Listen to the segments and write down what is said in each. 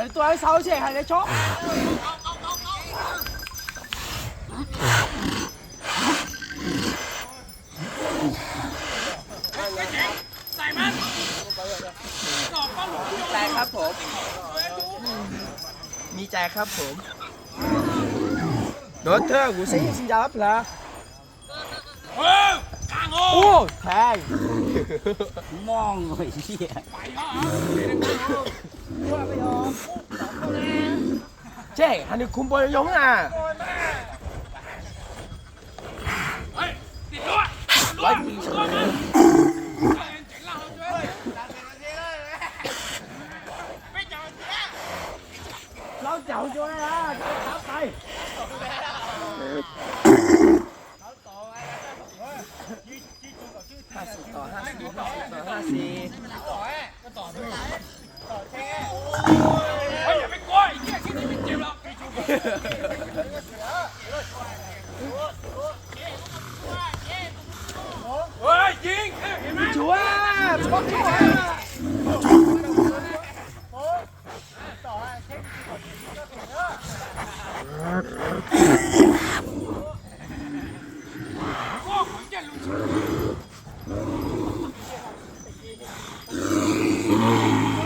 系对喺手先，系你错。 ใส่มันกรอบป้าหลวง แจกครับผม มีแจกครับผมโดนเธอหูซิสิยารับละ เออกลาง โอ้โอ้แทงมองเลยเหี้ยไปก็เอาเจ๊ฮันนี่คุมบอลยงอะเฮ้ยติดด้วยร้อยปีตัวมันเจ๋งเราด้วยไม่จับเสีย เราเจ้าจ้วยอะจะไปห้าสิบต่อ ห้าสิบห้าสิบต่อห้าสิบเฮ้ยอย่าไปกลัวไอ้เหี้ยที่นี่ไม่เจ็บหรอกเฮ้ยยิงเห็นไหมชัวร์ชัวร์ชัวร์ พ่อของเจนลุงชิ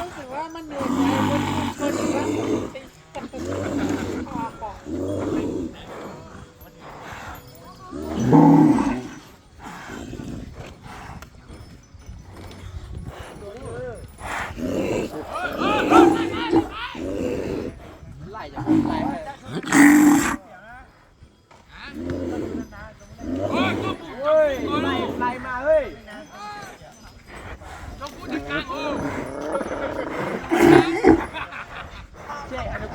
รู้สึกว่ามันเหนื่อยใจบนชนอีกแล้วติดกับตุกคอของ ไล่จะไล่ให้ เฮ้ยตัวปู่ เฮ้ยไล่ไล่มาเฮ้ย ตัวปู่จัดการโอ้ เจ๊อันนี้คุมบอลโอ้ เฮ้ยเฮ้ยนัวนัวหรือเปล่านัว เฮ้ยขอเตะเอา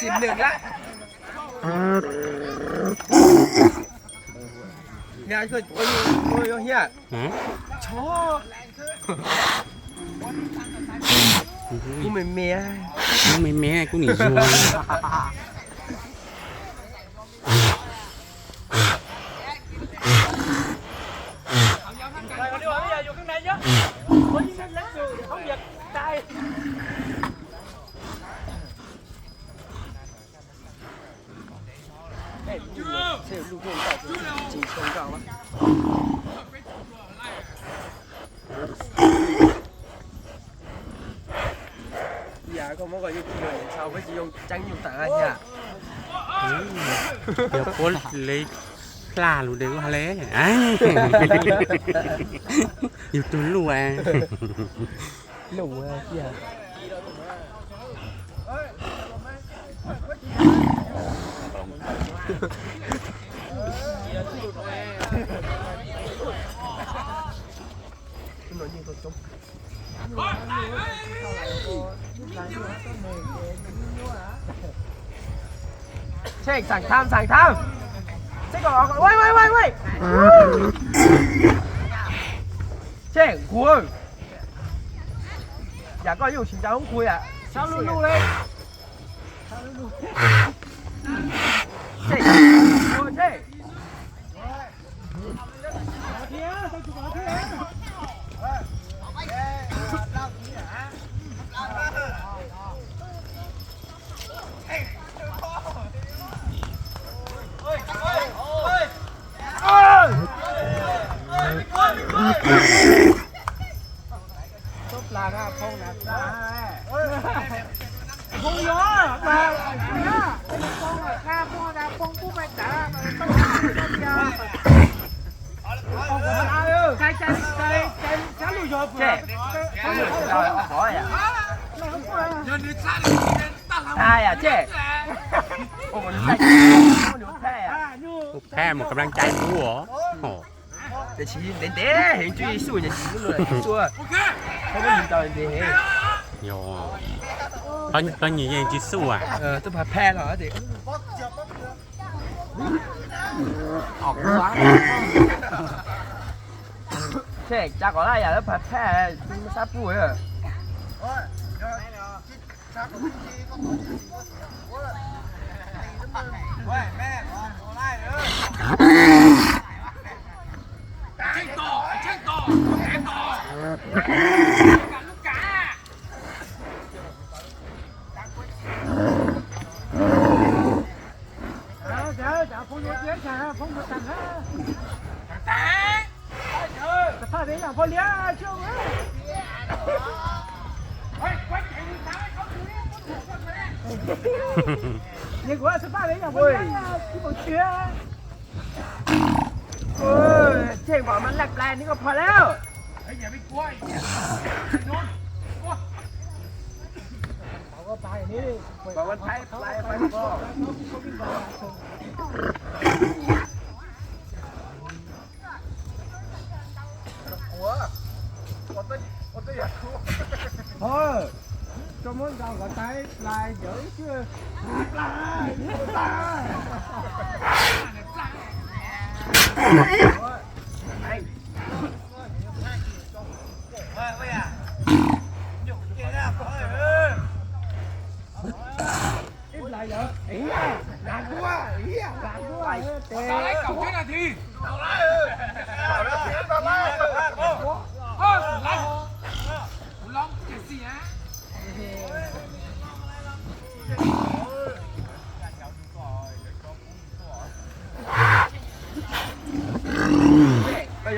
สิบหนึ่งละเฮียคือโอ้ยโอ้ยเฮียชอบ กูไม่เมียกูไม่เมียกูหนีชัวร์ลูกโป่งแตจริงๆตงกลางวะ 我们只用将用答案呀。เดี๋ยวโค้เลยกล้ารู้เดี๋ยวฮาเล่ย์ยอยู่ตุนรัวหลัวเหี้ยหนูยิงตัวจม เช็คสั่งทำสั่งทำเช็คก่อนไว้ไว้ไว้ไว้เช็คคุยอยากก็อยู่ชิงจ้าต้องคุยอะเช้าลูกๆเลยเช้าลูกๆเช็คโอ้เช็ค cái cái cái cái cái lùi rồi vừa à sai à chết một cái đang chạy cú hả để chỉ đến té hiện truy xua nhà chỉ luôn xua không biết mình tao gì hết rồi tao nhìn nhà chỉ xua ờ tao phải phe rồi thì ออกหัวเช็คจากอะไรอย่าแล้วผัดแท้ที่ไม่ทราบปุ๋ยอะเช็คต่อเช็คต่อเช็คต่อ Sao đấy là con lía chưa ấy. 喂，快点，你打来，快点！ Nhưng của sao đấy là con lía chứ bộ chưa. เออเจ๊บอกมันแหลกแปลนี่ก็พอแล้ว 哎，也没过，喏，过。 Bảo có bài này. บอกมันไปไปไปก็ thôi, cho muốn 헐 좀은 나가 tay lại giữ chưa lại ta lại nữa ý là quá ý là quá tê lại cậu thế là gì cậu lại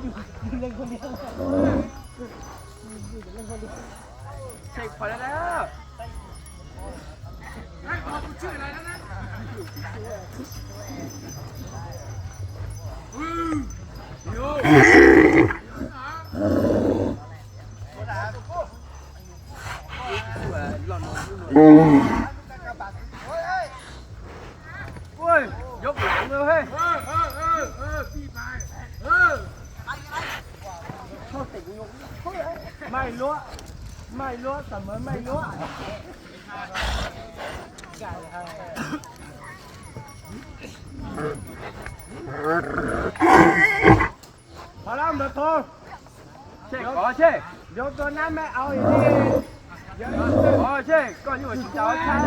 เล่นคนเดียวใช่พอแล้วนะให้พอกูชื่ออะไรแล้วนะอืมโย่โอ้ยยกหลังเลยเฮ้ย ไม่รู้ไม่รู้เสมอไม่รู้ไร้พอแล้วเดือดทอเช็คขอเช็คเดี๋ยวตัวนั้นไม่เอาอีกทีขอเช็คก็อยู่ชิจาวใช่ไหม